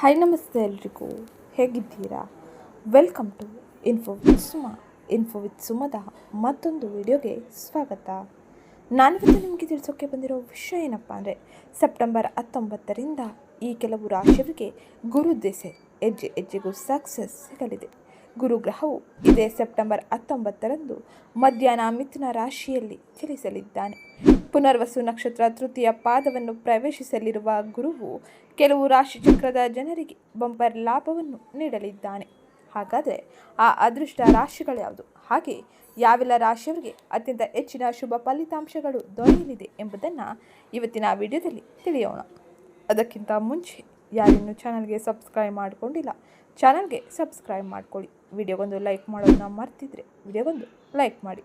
Hi ನಮಸ್ತೆ ಎಲ್ರಿಗೂ. ಹೇಗಿದ್ದೀರಾ? Welcome to info with Suma info with ಸುಮದ ಮತ್ತೊಂದು ವಿಡಿಯೋಗೆ ಸ್ವಾಗತ. ನಾನಿವತ್ತು ನಿಮಗೆ ತಿಳಿಸೋಕ್ಕೆ ಬಂದಿರೋ ವಿಷಯ ಏನಪ್ಪ ಅಂದರೆ ಸೆಪ್ಟೆಂಬರ್ ಹತ್ತೊಂಬತ್ತರಿಂದ ಈ ಕೆಲವು ರಾಶಿಯವರಿಗೆ ಗುರು ದೆಸೆ ಹೆಜ್ಜೆ, ಹೆಜ್ಜೆಗೂ ಸಕ್ಸಸ್ ಸಿಗಲಿದೆ. ಗುರುಗ್ರಹವು ಇದೇ ಸೆಪ್ಟೆಂಬರ್ ಹತ್ತೊಂಬತ್ತರಂದು ಮಧ್ಯಾಹ್ನ ಮಿಥುನ ರಾಶಿಯಲ್ಲಿ ಚಲಿಸಲಿದ್ದಾನೆ. ಪುನರ್ವಸು ನಕ್ಷತ್ರ ತೃತೀಯ ಪಾದವನ್ನು ಪ್ರವೇಶಿಸಲಿರುವ ಗುರುವು ಕೆಲವು ರಾಶಿಚಕ್ರದ ಜನರಿಗೆ ಬಂಪರ್ ಲಾಭವನ್ನು ನೀಡಲಿದ್ದಾನೆ. ಹಾಗಾದರೆ ಆ ಅದೃಷ್ಟ ರಾಶಿಗಳು ಯಾವುದು? ಹಾಗೆ ಯಾವೆಲ್ಲ ರಾಶಿಯವರಿಗೆ ಅತ್ಯಂತ ಹೆಚ್ಚಿನ ಶುಭ ಫಲಿತಾಂಶಗಳು ದೊರೆಯಲಿದೆ ಎಂಬುದನ್ನು ಇವತ್ತಿನ ವಿಡಿಯೋದಲ್ಲಿ ತಿಳಿಯೋಣ. ಅದಕ್ಕಿಂತ ಮುಂಚೆ ಯಾರಿನ್ನೂ ಚಾನಲ್ಗೆ ಸಬ್ಸ್ಕ್ರೈಬ್ ಮಾಡಿಕೊಂಡಿಲ್ಲ ಚಾನಲ್ಗೆ ಸಬ್ಸ್ಕ್ರೈಬ್ ಮಾಡ್ಕೊಳ್ಳಿ. ವಿಡಿಯೋಗೊಂದು ಲೈಕ್ ಮಾಡೋದನ್ನ ಮರ್ತಿದ್ರೆ ವಿಡಿಯೋಗೊಂದು ಲೈಕ್ ಮಾಡಿ.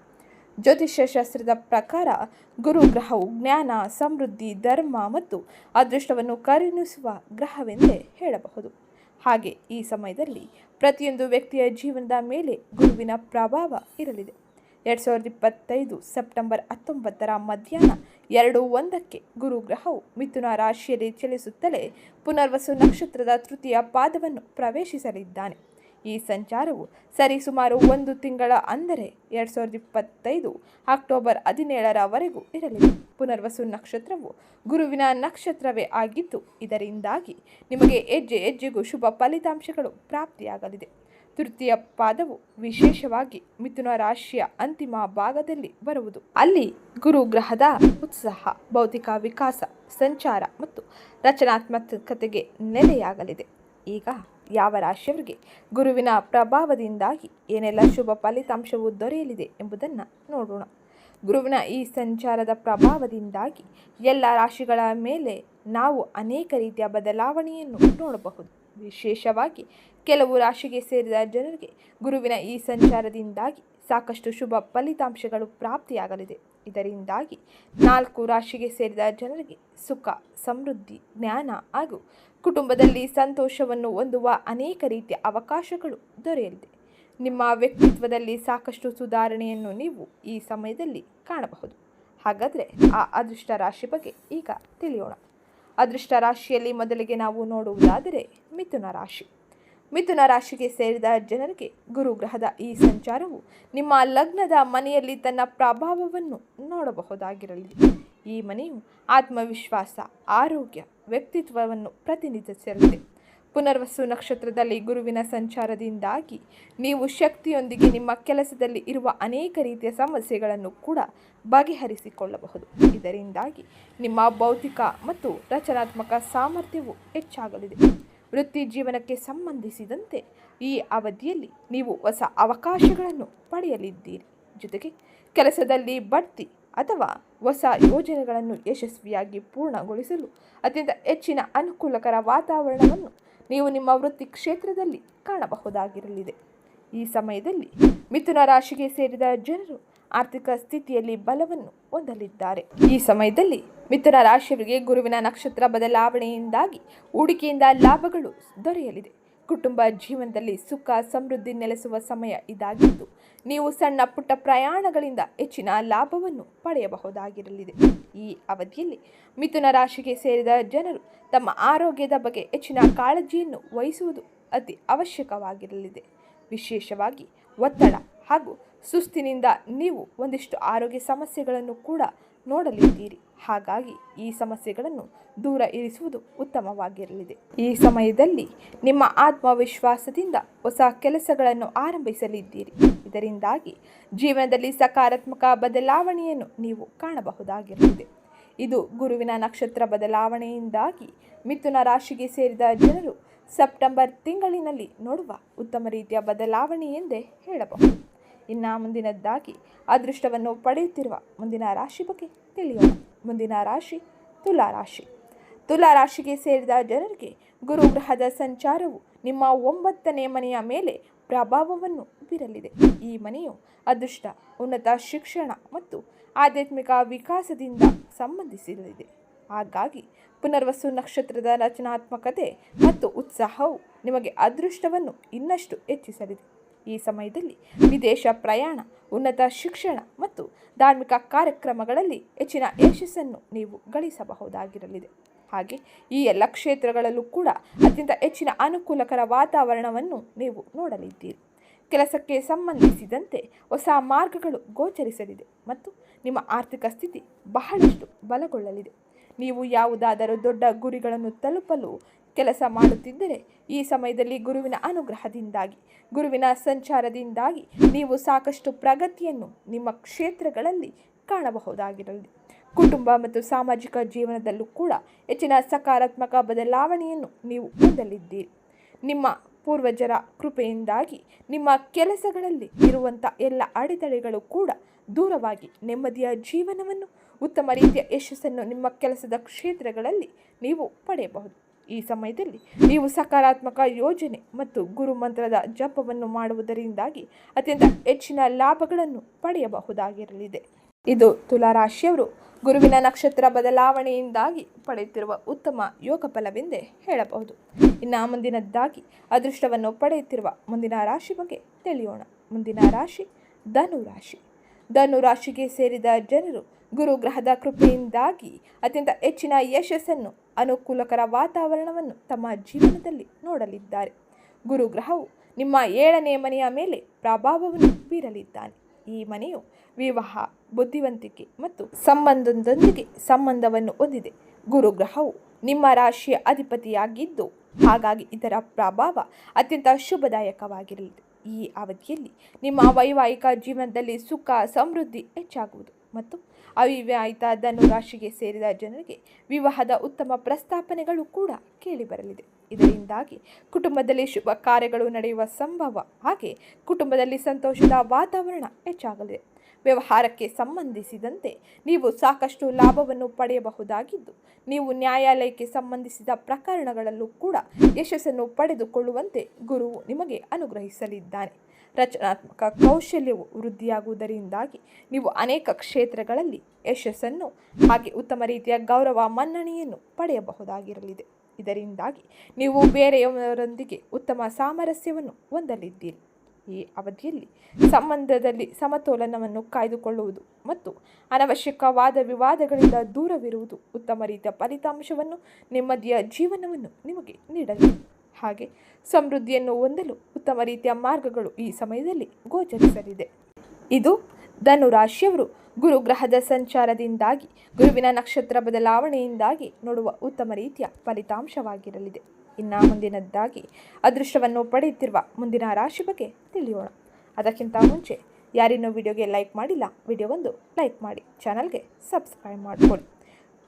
ಜ್ಯೋತಿಷ್ಯ ಶಾಸ್ತ್ರದ ಪ್ರಕಾರ ಗುರು ಗ್ರಹವು ಜ್ಞಾನ, ಸಮೃದ್ಧಿ, ಧರ್ಮ ಮತ್ತು ಅದೃಷ್ಟವನ್ನು ಕರುಣಿಸುವ ಗ್ರಹವೆಂದೇ ಹೇಳಬಹುದು. ಹಾಗೆ ಈ ಸಮಯದಲ್ಲಿ ಪ್ರತಿಯೊಂದು ವ್ಯಕ್ತಿಯ ಜೀವನದ ಮೇಲೆ ಗುರುವಿನ ಪ್ರಭಾವ ಇರಲಿದೆ. ಎರಡು ಸಾವಿರದ ಇಪ್ಪತ್ತೈದು ಸೆಪ್ಟೆಂಬರ್ ಹತ್ತೊಂಬತ್ತರ ಮಧ್ಯಾಹ್ನ ಎರಡು ಒಂದಕ್ಕೆ ಗುರು ಗ್ರಹವು ಮಿಥುನ ರಾಶಿಯಲ್ಲಿ ಚಲಿಸುತ್ತಲೇ ಪುನರ್ವಸು ನಕ್ಷತ್ರದ ತೃತೀಯ ಪಾದವನ್ನು ಪ್ರವೇಶಿಸಲಿದ್ದಾನೆ. ಈ ಸಂಚಾರವು ಸರಿಸುಮಾರು ಒಂದು ತಿಂಗಳ ಅಂದರೆ ಎರಡು ಸಾವಿರದ ಇಪ್ಪತ್ತೈದು ಅಕ್ಟೋಬರ್ ಹದಿನೇಳರವರೆಗೂ ಇರಲಿದೆ. ಪುನರ್ವಸು ನಕ್ಷತ್ರವು ಗುರುವಿನ ನಕ್ಷತ್ರವೇ ಆಗಿದ್ದು, ಇದರಿಂದಾಗಿ ನಿಮಗೆ ಹೆಜ್ಜೆ ಹೆಜ್ಜೆಗೂ ಶುಭ ಫಲಿತಾಂಶಗಳು ಪ್ರಾಪ್ತಿಯಾಗಲಿದೆ. ತೃತೀಯ ಪಾದವು ವಿಶೇಷವಾಗಿ ಮಿಥುನ ರಾಶಿಯ ಅಂತಿಮ ಭಾಗದಲ್ಲಿ ಬರುವುದು. ಅಲ್ಲಿ ಗುರು ಗ್ರಹದ ಉತ್ಸಾಹ, ಭೌತಿಕ ವಿಕಾಸ, ಸಂಚಾರ ಮತ್ತು ರಚನಾತ್ಮಕತೆಗೆ ನೆಲೆಯಾಗಲಿದೆ. ಈಗ ಯಾವ ರಾಶಿಯವರಿಗೆ ಗುರುವಿನ ಪ್ರಭಾವದಿಂದಾಗಿ ಏನೆಲ್ಲ ಶುಭ ಫಲಿತಾಂಶವು ದೊರೆಯಲಿದೆ ಎಂಬುದನ್ನು ನೋಡೋಣ. ಗುರುವಿನ ಈ ಸಂಚಾರದ ಪ್ರಭಾವದಿಂದಾಗಿ ಎಲ್ಲ ರಾಶಿಗಳ ಮೇಲೆ ನಾವು ಅನೇಕ ರೀತಿಯ ಬದಲಾವಣೆಯನ್ನು ನೋಡಬಹುದು. ವಿಶೇಷವಾಗಿ ಕೆಲವು ರಾಶಿಗೆ ಸೇರಿದ ಜನರಿಗೆ ಗುರುವಿನ ಈ ಸಂಚಾರದಿಂದಾಗಿ ಸಾಕಷ್ಟು ಶುಭ ಫಲಿತಾಂಶಗಳು ಪ್ರಾಪ್ತಿಯಾಗಲಿದೆ. ಇದರಿಂದಾಗಿ ನಾಲ್ಕು ರಾಶಿಗೆ ಸೇರಿದ ಜನರಿಗೆ ಸುಖ, ಸಮೃದ್ಧಿ, ಜ್ಞಾನ ಹಾಗೂ ಕುಟುಂಬದಲ್ಲಿ ಸಂತೋಷವನ್ನು ಹೊಂದುವ ಅನೇಕ ರೀತಿಯ ಅವಕಾಶಗಳು ದೊರೆಯಲಿದೆ. ನಿಮ್ಮ ವ್ಯಕ್ತಿತ್ವದಲ್ಲಿ ಸಾಕಷ್ಟು ಸುಧಾರಣೆಯನ್ನು ನೀವು ಈ ಸಮಯದಲ್ಲಿ ಕಾಣಬಹುದು. ಹಾಗಾದರೆ ಆ ಅದೃಷ್ಟ ರಾಶಿ ಬಗ್ಗೆ ಈಗ ತಿಳಿಯೋಣ. ಅದೃಷ್ಟ ರಾಶಿಯಲ್ಲಿ ಮೊದಲಿಗೆ ನಾವು ನೋಡುವುದಾದರೆ ಮಿಥುನ ರಾಶಿ. ಮಿಥುನ ರಾಶಿಗೆ ಸೇರಿದ ಜನರಿಗೆ ಗುರುಗ್ರಹದ ಈ ಸಂಚಾರವು ನಿಮ್ಮ ಲಗ್ನದ ಮನೆಯಲ್ಲಿ ತನ್ನ ಪ್ರಭಾವವನ್ನು ನೋಡಬಹುದಾಗಿರಲಿದೆ ಈ ಮನೆಯು ಆತ್ಮವಿಶ್ವಾಸ, ಆರೋಗ್ಯ, ವ್ಯಕ್ತಿತ್ವವನ್ನು ಪ್ರತಿನಿಧಿಸಲಿದೆ ಪುನರ್ವಸು ನಕ್ಷತ್ರದಲ್ಲಿ ಗುರುವಿನ ಸಂಚಾರದಿಂದಾಗಿ ನೀವು ಶಕ್ತಿಯೊಂದಿಗೆ ನಿಮ್ಮ ಕೆಲಸದಲ್ಲಿ ಇರುವ ಅನೇಕ ರೀತಿಯ ಸಮಸ್ಯೆಗಳನ್ನು ಕೂಡ ಬಗೆಹರಿಸಿಕೊಳ್ಳಬಹುದು. ಇದರಿಂದಾಗಿ ನಿಮ್ಮ ಭೌತಿಕ ಮತ್ತು ರಚನಾತ್ಮಕ ಸಾಮರ್ಥ್ಯವು ಹೆಚ್ಚಾಗಲಿದೆ. ವೃತ್ತಿ ಜೀವನಕ್ಕೆ ಸಂಬಂಧಿಸಿದಂತೆ ಈ ಅವಧಿಯಲ್ಲಿ ನೀವು ಹೊಸ ಅವಕಾಶಗಳನ್ನು ಪಡೆಯಲಿದ್ದೀರಿ. ಜೊತೆಗೆ ಕೆಲಸದಲ್ಲಿ ಬಡ್ತಿ ಅಥವಾ ಹೊಸ ಯೋಜನೆಗಳನ್ನು ಯಶಸ್ವಿಯಾಗಿ ಪೂರ್ಣಗೊಳಿಸಲು ಅತ್ಯಂತ ಹೆಚ್ಚಿನ ಅನುಕೂಲಕರ ವಾತಾವರಣವನ್ನು ನೀವು ನಿಮ್ಮ ವೃತ್ತಿ ಕ್ಷೇತ್ರದಲ್ಲಿ ಕಾಣಬಹುದಾಗಿರಲಿದೆ. ಈ ಸಮಯದಲ್ಲಿ ಮಿಥುನ ರಾಶಿಗೆ ಸೇರಿದ ಜನರು ಆರ್ಥಿಕ ಸ್ಥಿತಿಯಲ್ಲಿ ಬಲವನ್ನು ಹೊಂದಲಿದ್ದಾರೆ. ಈ ಸಮಯದಲ್ಲಿ ಮಿಥುನ ರಾಶಿಯವರಿಗೆ ಗುರುವಿನ ನಕ್ಷತ್ರ ಬದಲಾವಣೆಯಿಂದಾಗಿ ಹೂಡಿಕೆಯಿಂದ ಲಾಭಗಳು ದೊರೆಯಲಿದೆ. ಕುಟುಂಬ ಜೀವನದಲ್ಲಿ ಸುಖ, ಸಮೃದ್ಧಿ ನೆಲೆಸುವ ಸಮಯ ಇದಾಗಿದ್ದು, ನೀವು ಸಣ್ಣ ಪುಟ್ಟ ಪ್ರಯಾಣಗಳಿಂದ ಹೆಚ್ಚಿನ ಲಾಭವನ್ನು ಪಡೆಯಬಹುದಾಗಿರಲಿದೆ. ಈ ಅವಧಿಯಲ್ಲಿ ಮಿಥುನ ರಾಶಿಗೆ ಸೇರಿದ ಜನರು ತಮ್ಮ ಆರೋಗ್ಯದ ಬಗ್ಗೆ ಹೆಚ್ಚಿನ ಕಾಳಜಿಯನ್ನು ವಹಿಸುವುದು ಅತಿ ಅವಶ್ಯಕವಾಗಿರಲಿದೆ. ವಿಶೇಷವಾಗಿ ಒತ್ತಡ ಹಾಗೂ ಸುಸ್ತಿನಿಂದ ನೀವು ಒಂದಿಷ್ಟು ಆರೋಗ್ಯ ಸಮಸ್ಯೆಗಳನ್ನು ಕೂಡ ನೋಡಲಿದ್ದೀರಿ. ಹಾಗಾಗಿ ಈ ಸಮಸ್ಯೆಗಳನ್ನು ದೂರ ಇರಿಸುವುದು ಉತ್ತಮವಾಗಿರಲಿದೆ. ಈ ಸಮಯದಲ್ಲಿ ನಿಮ್ಮ ಆತ್ಮವಿಶ್ವಾಸದಿಂದ ಹೊಸ ಕೆಲಸಗಳನ್ನು ಆರಂಭಿಸಲಿದ್ದೀರಿ. ಇದರಿಂದಾಗಿ ಜೀವನದಲ್ಲಿ ಸಕಾರಾತ್ಮಕ ಬದಲಾವಣೆಯನ್ನು ನೀವು ಕಾಣಬಹುದಾಗಿರಲಿದೆ ಇದು ಗುರುವಿನ ನಕ್ಷತ್ರ ಬದಲಾವಣೆಯಿಂದಾಗಿ ಮಿಥುನ ರಾಶಿಗೆ ಸೇರಿದ ಜನರು ಸೆಪ್ಟೆಂಬರ್ ತಿಂಗಳಿನಲ್ಲಿ ನೋಡುವ ಉತ್ತಮ ರೀತಿಯ ಬದಲಾವಣೆ ಎಂದೇ ಹೇಳಬಹುದು. ಇನ್ನು ಮುಂದಿನದ್ದಾಗಿ ಅದೃಷ್ಟವನ್ನು ಪಡೆಯುತ್ತಿರುವ ಮುಂದಿನ ರಾಶಿ ಬಗ್ಗೆ ತಿಳಿಯೋಣ. ಮುಂದಿನ ರಾಶಿ ತುಲಾ ರಾಶಿ. ತುಲಾ ರಾಶಿಗೆ ಸೇರಿದ ಜನರಿಗೆ ಗುರುಗ್ರಹದ ಸಂಚಾರವು ನಿಮ್ಮ ಒಂಬತ್ತನೇ ಮನೆಯ ಮೇಲೆ ಪ್ರಭಾವವನ್ನು ಬೀರಲಿದೆ. ಈ ಮನೆಯು ಅದೃಷ್ಟ, ಉನ್ನತ ಶಿಕ್ಷಣ ಮತ್ತು ಆಧ್ಯಾತ್ಮಿಕ ವಿಕಾಸದಿಂದ ಸಂಬಂಧಿಸಿರಲಿದೆ. ಹಾಗಾಗಿ ಪುನರ್ವಸು ನಕ್ಷತ್ರದ ರಚನಾತ್ಮಕತೆ ಮತ್ತು ಉತ್ಸಾಹವು ನಿಮಗೆ ಅದೃಷ್ಟವನ್ನು ಇನ್ನಷ್ಟು ಹೆಚ್ಚಿಸಲಿದೆ. ಈ ಸಮಯದಲ್ಲಿ ವಿದೇಶ ಪ್ರಯಾಣ, ಉನ್ನತ ಶಿಕ್ಷಣ ಮತ್ತು ಧಾರ್ಮಿಕ ಕಾರ್ಯಕ್ರಮಗಳಲ್ಲಿ ಹೆಚ್ಚಿನ ಯಶಸ್ಸನ್ನು ನೀವು ಗಳಿಸಬಹುದಾಗಿರಲಿದೆ. ಹಾಗೆ ಈ ಎಲ್ಲ ಕ್ಷೇತ್ರಗಳಲ್ಲೂ ಕೂಡ ಅತ್ಯಂತ ಹೆಚ್ಚಿನ ಅನುಕೂಲಕರ ವಾತಾವರಣವನ್ನು ನೀವು ನೋಡಲಿದ್ದೀರಿ. ಕೆಲಸಕ್ಕೆ ಸಂಬಂಧಿಸಿದಂತೆ ಹೊಸ ಮಾರ್ಗಗಳು ಗೋಚರಿಸಲಿದೆ ಮತ್ತು ನಿಮ್ಮ ಆರ್ಥಿಕ ಸ್ಥಿತಿ ಬಹಳಷ್ಟು ಬಲಗೊಳ್ಳಲಿದೆ. ನೀವು ಯಾವುದಾದರೂ ದೊಡ್ಡ ಗುರಿಗಳನ್ನು ತಲುಪಲು ಕೆಲಸ ಮಾಡುತ್ತಿದ್ದರೆ ಈ ಸಮಯದಲ್ಲಿ ಗುರುವಿನ ಅನುಗ್ರಹದಿಂದಾಗಿ, ಗುರುವಿನ ಸಂಚಾರದಿಂದಾಗಿ ನೀವು ಸಾಕಷ್ಟು ಪ್ರಗತಿಯನ್ನು ನಿಮ್ಮ ಕ್ಷೇತ್ರಗಳಲ್ಲಿ ಕಾಣಬಹುದಾಗಿರಲಿ. ಕುಟುಂಬ ಮತ್ತು ಸಾಮಾಜಿಕ ಜೀವನದಲ್ಲೂ ಕೂಡ ಹೆಚ್ಚಿನ ಸಕಾರಾತ್ಮಕ ಬದಲಾವಣೆಯನ್ನು ನೀವು ಹೊಂದಲಿದ್ದೀರಿ. ನಿಮ್ಮ ಪೂರ್ವಜರ ಕೃಪೆಯಿಂದಾಗಿ ನಿಮ್ಮ ಕೆಲಸಗಳಲ್ಲಿ ಇರುವಂಥ ಎಲ್ಲ ಅಡೆತಡೆಗಳು ಕೂಡ ದೂರವಾಗಿ ನೆಮ್ಮದಿಯ ಜೀವನವನ್ನು ಉತ್ತಮ ರೀತಿಯ ಯಶಸ್ಸನ್ನು ನಿಮ್ಮ ಕೆಲಸದ ಕ್ಷೇತ್ರಗಳಲ್ಲಿ ನೀವು ಪಡೆಯಬಹುದು. ಈ ಸಮಯದಲ್ಲಿ ನೀವು ಸಕಾರಾತ್ಮಕ ಯೋಜನೆ ಮತ್ತು ಗುರು ಮಂತ್ರದ ಜಪವನ್ನು ಮಾಡುವುದರಿಂದಾಗಿ ಅತ್ಯಂತ ಹೆಚ್ಚಿನ ಲಾಭಗಳನ್ನು ಪಡೆಯಬಹುದಾಗಿರಲಿದೆ. ಇದು ತುಲಾರಾಶಿಯವರು ಗುರುವಿನ ನಕ್ಷತ್ರ ಬದಲಾವಣೆಯಿಂದಾಗಿ ಪಡೆಯುತ್ತಿರುವ ಉತ್ತಮ ಯೋಗ ಫಲವೆಂದೇ ಹೇಳಬಹುದು. ಇನ್ನು ಮುಂದಿನದ್ದಾಗಿ ಅದೃಷ್ಟವನ್ನು ಪಡೆಯುತ್ತಿರುವ ಮುಂದಿನ ರಾಶಿ ಬಗ್ಗೆ ತಿಳಿಯೋಣ. ಮುಂದಿನ ರಾಶಿ ಧನು ರಾಶಿ ಧನು ರಾಶಿಗೆ ಸೇರಿದ ಜನರು ಗುರು ಗ್ರಹದ ಕೃಪೆಯಿಂದಾಗಿ ಅತ್ಯಂತ ಹೆಚ್ಚಿನ ಯಶಸ್ಸನ್ನು, ಅನುಕೂಲಕರ ವಾತಾವರಣವನ್ನು ತಮ್ಮ ಜೀವನದಲ್ಲಿ ನೋಡಲಿದ್ದಾರೆ. ಗುರು ಗ್ರಹವು ನಿಮ್ಮ ಏಳನೇ ಮನೆಯ ಮೇಲೆ ಪ್ರಭಾವವನ್ನು ಬೀರಲಿದ್ದಾನೆ. ಈ ಮನೆಯು ವಿವಾಹ, ಬುದ್ಧಿವಂತಿಕೆ ಮತ್ತು ಸಂಬಂಧದೊಂದಿಗೆ ಸಂಬಂಧವನ್ನು ಹೊಂದಿದೆ. ಗುರು ಗ್ರಹವು ನಿಮ್ಮ ರಾಶಿಯ ಅಧಿಪತಿಯಾಗಿದ್ದು, ಹಾಗಾಗಿ ಇದರ ಪ್ರಭಾವ ಅತ್ಯಂತ ಶುಭದಾಯಕವಾಗಿರಲಿದೆ. ಈ ಅವಧಿಯಲ್ಲಿ ನಿಮ್ಮ ವೈವಾಹಿಕ ಜೀವನದಲ್ಲಿ ಸುಖ, ಸಮೃದ್ಧಿ ಹೆಚ್ಚಾಗುವುದು. ಮತ್ತು ಅವಿವಾಹಿತ ಧನುರಾಶಿಗೆ ಸೇರಿದ ಜನರಿಗೆ ವಿವಾಹದ ಉತ್ತಮ ಪ್ರಸ್ತಾಪನೆಗಳು ಕೂಡ ಕೇಳಿಬರಲಿದೆ. ಇದರಿಂದಾಗಿ ಕುಟುಂಬದಲ್ಲಿ ಶುಭ ಕಾರ್ಯಗಳು ನಡೆಯುವ ಸಂಭವ, ಹಾಗೆ ಕುಟುಂಬದಲ್ಲಿ ಸಂತೋಷದ ವಾತಾವರಣ ಹೆಚ್ಚಾಗಲಿದೆ. ವ್ಯವಹಾರಕ್ಕೆ ಸಂಬಂಧಿಸಿದಂತೆ ನೀವು ಸಾಕಷ್ಟು ಲಾಭವನ್ನು ಪಡೆಯಬಹುದಾಗಿದ್ದು, ನೀವು ನ್ಯಾಯಾಲಯಕ್ಕೆ ಸಂಬಂಧಿಸಿದ ಪ್ರಕರಣಗಳಲ್ಲೂ ಕೂಡ ಯಶಸ್ಸನ್ನು ಪಡೆದುಕೊಳ್ಳುವಂತೆ ಗುರುವು ನಿಮಗೆ ಅನುಗ್ರಹಿಸಲಿದ್ದಾನೆ. ರಚನಾತ್ಮಕ ಕೌಶಲ್ಯವು ವೃದ್ಧಿಯಾಗುವುದರಿಂದಾಗಿ ನೀವು ಅನೇಕ ಕ್ಷೇತ್ರಗಳಲ್ಲಿ ಯಶಸ್ಸನ್ನು ಹಾಗೆ ಉತ್ತಮ ರೀತಿಯ ಗೌರವ ಮನ್ನಣೆಯನ್ನು ಪಡೆಯಬಹುದಾಗಿರಲಿದೆ. ಇದರಿಂದಾಗಿ ನೀವು ಬೇರೆಯವರೊಂದಿಗೆ ಉತ್ತಮ ಸಾಮರಸ್ಯವನ್ನು ಹೊಂದಲಿದ್ದೀರಿ. ಈ ಅವಧಿಯಲ್ಲಿ ಸಂಬಂಧದಲ್ಲಿ ಸಮತೋಲನವನ್ನು ಕಾಯ್ದುಕೊಳ್ಳುವುದು ಮತ್ತು ಅನವಶ್ಯಕವಾದ ವಿವಾದಗಳಿಂದ ದೂರವಿರುವುದು ಉತ್ತಮ ರೀತಿಯ ಫಲಿತಾಂಶವನ್ನು ನೆಮ್ಮದಿಯ ಜೀವನವನ್ನು ನಿಮಗೆ ನೀಡಲಿದೆ. ಹಾಗೆ ಸಮೃದ್ಧಿಯನ್ನು ಹೊಂದಲು ಉತ್ತಮ ರೀತಿಯ ಮಾರ್ಗಗಳು ಈ ಸಮಯದಲ್ಲಿ ಗೋಚರಿಸಲಿದೆ. ಇದು ಧನು ರಾಶಿಯವರು ಗುರು ಗ್ರಹದ ಸಂಚಾರದಿಂದಾಗಿ, ಗುರುವಿನ ನಕ್ಷತ್ರ ಬದಲಾವಣೆಯಿಂದಾಗಿ ನೋಡುವ ಉತ್ತಮ ರೀತಿಯ ಫಲಿತಾಂಶವಾಗಿರಲಿದೆ. ಇನ್ನು ಮುಂದಿನದ್ದಾಗಿ ಅದೃಷ್ಟವನ್ನು ಪಡೆಯುತ್ತಿರುವ ಮುಂದಿನ ರಾಶಿ ಬಗ್ಗೆ ತಿಳಿಯೋಣ. ಅದಕ್ಕಿಂತ ಮುಂಚೆ ಯಾರಿನ್ನೂ ವಿಡಿಯೋಗೆ ಲೈಕ್ ಮಾಡಿಲ್ಲ ವಿಡಿಯೋವೊಂದು ಲೈಕ್ ಮಾಡಿ, ಚಾನಲ್ಗೆ ಸಬ್ಸ್ಕ್ರೈಬ್ ಮಾಡಿಕೊಳ್ಳಿ.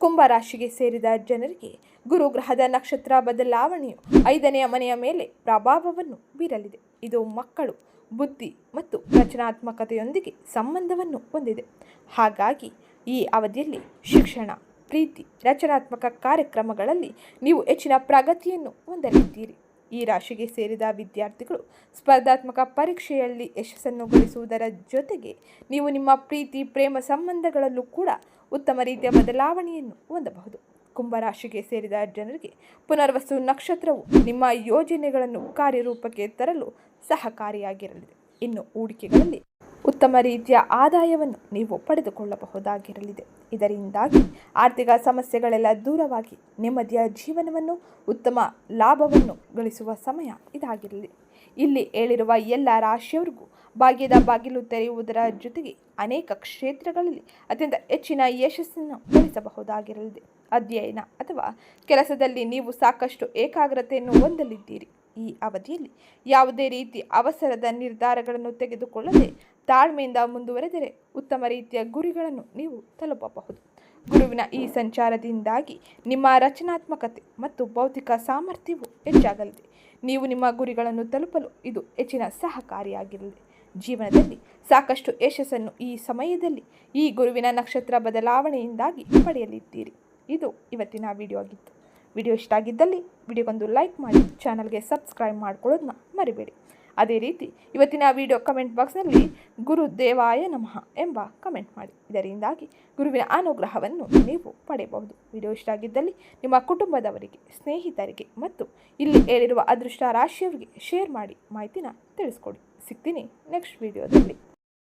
ಕುಂಭ ರಾಶಿಗೆ ಸೇರಿದ ಜನರಿಗೆ ಗುರು ಗ್ರಹದ ನಕ್ಷತ್ರ ಬದಲಾವಣೆಯು ಐದನೆಯ ಮನೆಯ ಮೇಲೆ ಪ್ರಭಾವವನ್ನು ಬೀರಲಿದೆ. ಇದು ಮಕ್ಕಳು, ಬುದ್ಧಿ ಮತ್ತು ರಚನಾತ್ಮಕತೆಯೊಂದಿಗೆ ಸಂಬಂಧವನ್ನು ಹೊಂದಿದೆ. ಹಾಗಾಗಿ ಈ ಅವಧಿಯಲ್ಲಿ ಶಿಕ್ಷಣ, ಪ್ರೀತಿ, ರಚನಾತ್ಮಕ ಕಾರ್ಯಕ್ರಮಗಳಲ್ಲಿ ನೀವು ಹೆಚ್ಚಿನ ಪ್ರಗತಿಯನ್ನು ಹೊಂದಲಿದ್ದೀರಿ. ಈ ರಾಶಿಗೆ ಸೇರಿದ ವಿದ್ಯಾರ್ಥಿಗಳು ಸ್ಪರ್ಧಾತ್ಮಕ ಪರೀಕ್ಷೆಯಲ್ಲಿ ಯಶಸ್ಸನ್ನು ಗಳಿಸುವುದರ ಜೊತೆಗೆ ನೀವು ನಿಮ್ಮ ಪ್ರೀತಿ, ಪ್ರೇಮ ಸಂಬಂಧಗಳಲ್ಲೂ ಕೂಡ ಉತ್ತಮ ರೀತಿಯ ಬದಲಾವಣೆಯನ್ನು ಹೊಂದಬಹುದು. ಕುಂಭರಾಶಿಗೆ ಸೇರಿದ ಜನರಿಗೆ ಪುನರ್ವಸು ನಕ್ಷತ್ರವು ನಿಮ್ಮ ಯೋಜನೆಗಳನ್ನು ಕಾರ್ಯರೂಪಕ್ಕೆ ತರಲು ಸಹಕಾರಿಯಾಗಿರಲಿದೆ. ಇನ್ನು ಹೂಡಿಕೆಗಳಲ್ಲಿ ಉತ್ತಮ ರೀತಿಯ ಆದಾಯವನ್ನು ನೀವು ಪಡೆದುಕೊಳ್ಳಬಹುದಾಗಿರಲಿದೆ. ಇದರಿಂದಾಗಿ ಆರ್ಥಿಕ ಸಮಸ್ಯೆಗಳೆಲ್ಲ ದೂರವಾಗಿ ನೆಮ್ಮದಿಯ ಜೀವನವನ್ನು, ಉತ್ತಮ ಲಾಭವನ್ನು ಗಳಿಸುವ ಸಮಯ ಇದಾಗಿರಲಿದೆ ಇಲ್ಲಿ ಹೇಳಿರುವ ಎಲ್ಲ ರಾಶಿಯವರಿಗೂ ಭಾಗ್ಯದ ಬಾಗಿಲು ತೆರೆಯುವುದರ ಜೊತೆಗೆ ಅನೇಕ ಕ್ಷೇತ್ರಗಳಲ್ಲಿ ಅತ್ಯಂತ ಹೆಚ್ಚಿನ ಯಶಸ್ಸನ್ನು ಗಳಿಸಬಹುದಾಗಿರಲಿದೆ. ಅಧ್ಯಯನ ಅಥವಾ ಕೆಲಸದಲ್ಲಿ ನೀವು ಸಾಕಷ್ಟು ಏಕಾಗ್ರತೆಯನ್ನು ಹೊಂದಲಿದ್ದೀರಿ. ಈ ಅವಧಿಯಲ್ಲಿ ಯಾವುದೇ ರೀತಿ ಅವಸರದ ನಿರ್ಧಾರಗಳನ್ನು ತೆಗೆದುಕೊಳ್ಳದೆ ತಾಳ್ಮೆಯಿಂದ ಮುಂದುವರೆದರೆ ಉತ್ತಮ ರೀತಿಯ ಗುರಿಗಳನ್ನು ನೀವು ತಲುಪಬಹುದು. ಗುರುವಿನ ಈ ಸಂಚಾರದಿಂದಾಗಿ ನಿಮ್ಮ ರಚನಾತ್ಮಕತೆ ಮತ್ತು ಭೌತಿಕ ಸಾಮರ್ಥ್ಯವು ಹೆಚ್ಚಾಗಲಿದೆ. ನೀವು ನಿಮ್ಮ ಗುರಿಗಳನ್ನು ತಲುಪಲು ಇದು ಹೆಚ್ಚಿನ ಸಹಕಾರಿಯಾಗಿರಲಿದೆ. ಜೀವನದಲ್ಲಿ ಸಾಕಷ್ಟು ಯಶಸ್ಸನ್ನು ಈ ಸಮಯದಲ್ಲಿ ಈ ಗುರುವಿನ ನಕ್ಷತ್ರ ಬದಲಾವಣೆಯಿಂದಾಗಿ ಪಡೆಯಲಿದ್ದೀರಿ. ಇದು ಇವತ್ತಿನ ವಿಡಿಯೋ ಆಗಿತ್ತು. ವಿಡಿಯೋ ಇಷ್ಟ ಆಗಿದ್ದಲ್ಲಿ ವಿಡಿಯೋಗೊಂದು ಲೈಕ್ ಮಾಡಿ, ಚಾನಲ್ಗೆ ಸಬ್ಸ್ಕ್ರೈಬ್ ಮಾಡ್ಕೊಳ್ಳೋದನ್ನ ಮರಿಬೇಡಿ. ಅದೇ ರೀತಿ ಇವತ್ತಿನ ವಿಡಿಯೋ ಕಮೆಂಟ್ ಬಾಕ್ಸ್ನಲ್ಲಿ ಗುರುದೇವಾಯ ನಮಃ ಎಂಬ ಕಮೆಂಟ್ ಮಾಡಿ. ಇದರಿಂದಾಗಿ ಗುರುವಿನ ಅನುಗ್ರಹವನ್ನು ನೀವು ಪಡೆಯಬಹುದು. ವಿಡಿಯೋ ಇಷ್ಟ ಆಗಿದ್ದಲ್ಲಿ ನಿಮ್ಮ ಕುಟುಂಬದವರಿಗೆ, ಸ್ನೇಹಿತರಿಗೆ ಮತ್ತು ಇಲ್ಲಿ ಹೇಳಿರುವ ಅದೃಷ್ಟ ರಾಶಿಯವರಿಗೆ ಶೇರ್ ಮಾಡಿ, ಮಾಹಿತಿನ ತಿಳಿಸ್ಕೊಡಿ. ಸಿಗ್ತೀನಿ ನೆಕ್ಸ್ಟ್ ವಿಡಿಯೋದಲ್ಲಿ.